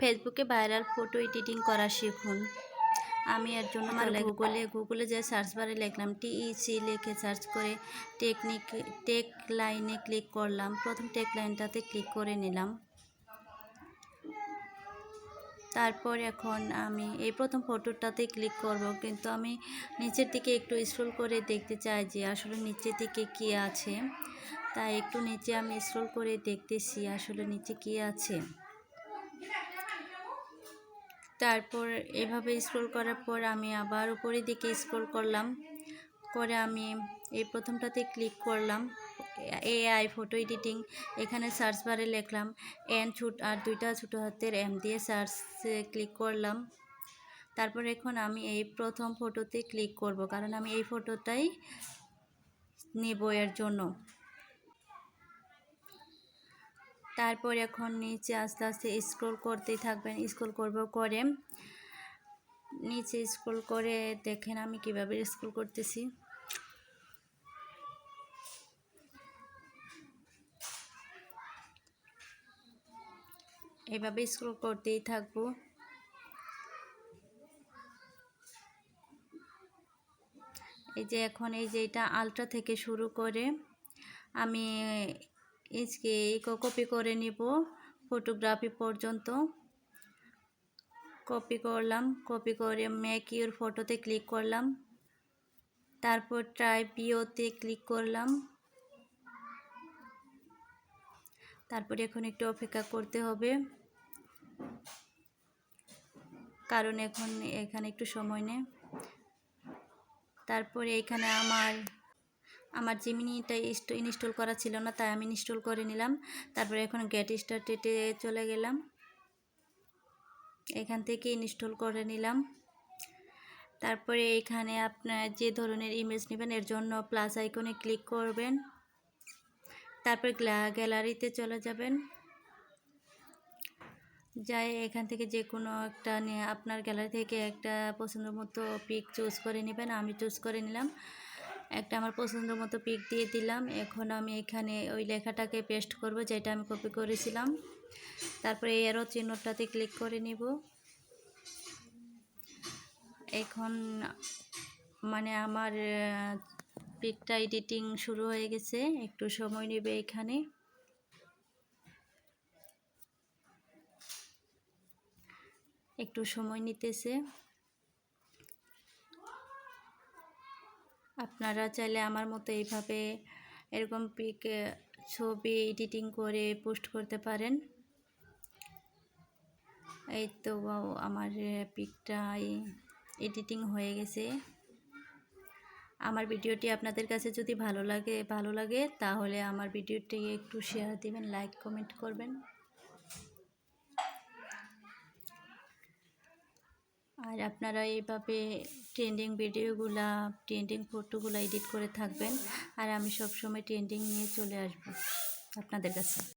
ফেসবুকে viral photo editing করা শিখুন। আমি এর জন্য আমার গুগলে গুগলে যে সার্চ বারে লিখলাম টিইসি লিখে সার্চ করে টেকনিক টেক লাইনে ক্লিক করলাম। প্রথম টেক লাইনটাতে ক্লিক করে নিলাম। তারপর এখন আমি এই প্রথম ফটোটাতে ক্লিক করব। কিন্তু আমি নিচের দিকে একটু স্ক্রল করে দেখতে চাই যে আসলে নিচের দিকে কি আছে। তাই একটু নিচে আমি স্ক্রল করে দেখতেছি আসলে নিচে কি আছে। তারপর এভাবে স্ক্রল করার পর আমি আবার উপরের দিকে স্ক্রল করলাম। করে আমি এই প্রথমটাতে ক্লিক করলাম। এআই ফটো এডিটিং এখানে সার্চ বারে লিখলাম এন ছুট আর দুইটা ছোটো হাতের এম দিয়ে সার্চ ক্লিক করলাম। তারপর এখন আমি এই প্রথম ফটোতে ক্লিক করব, কারণ আমি এই ফটোটাই নেব এর জন্য। তারপর এখন নিচে আস্তে আস্তে স্ক্রল করতেই থাকবেন স্ক্রল করব করে। নিচে স্ক্রল করে দেখেন আমি কীভাবে স্ক্রল করতেছি। এভাবে স্ক্রল করতেই থাকব। এই যে এখন এই যে এটা আলট্রা থেকে শুরু করে আমি ইসকে কপি করে নিব ফটোগ্রাফি পর্যন্ত। কপি করলাম কপি করে মেক ইউর ফটোতে ক্লিক করলাম। তারপর ট্রাই বিওতে ক্লিক করলাম। তারপরে এখন একটু অপেক্ষা করতে হবে। কারণ এখন এখানে একটু সময় নেই। তারপরে এখানে আমার আমার জিমিনিটা ইনস্টল করা ছিল না, তাই আমি ইনস্টল করে নিলাম। তারপরে এখন গেট স্টার্টেটে চলে গেলাম। এখান থেকে ইনস্টল করে নিলাম। তারপরে এখানে আপনার যে ধরনের ইমেজ নেবেন, এর জন্য প্লাস আইকনে ক্লিক করবেন। তারপর গ্যালারিতে চলে যাবেন। যাই, এখান থেকে যে কোনো একটা আপনার গ্যালারি থেকে একটা পছন্দ মতো পিক চুজ করে নেবেন। আমি চুজ করে নিলাম। একটা আমার পছন্দ মতো পিক দিয়ে দিলাম। এখন আমি এখানে ওই লেখাটাকে পেস্ট করব, যেটা আমি কপি করেছিলাম। তারপরে এরও চিহ্নটাতে ক্লিক করে নিব। এখন মানে আমার পিকটা এডিটিং শুরু হয়ে গেছে। একটু সময় নেবে এখানে। একটু সময় নিতেছে। আপনারা চাইলে আমার মতো এইভাবে এরকম পিক ছবি এডিটিং করে পোস্ট করতে পারেন। এই তো আমার পিকটা এডিটিং হয়ে গেছে। আমার ভিডিওটি আপনাদের কাছে যদি ভালো লাগে ভালো লাগে, তাহলে আমার ভিডিওটি একটু শেয়ার দিবেন লাইক কমেন্ট করবেন। আর আপনারা এইভাবে ট্রেন্ডিং ভিডিওগুলা ট্রেন্ডিং ফটোগুলো এডিট করে থাকবেন। আর আমি সবসময় ট্রেন্ডিং নিয়ে চলে আসব আপনাদের কাছে।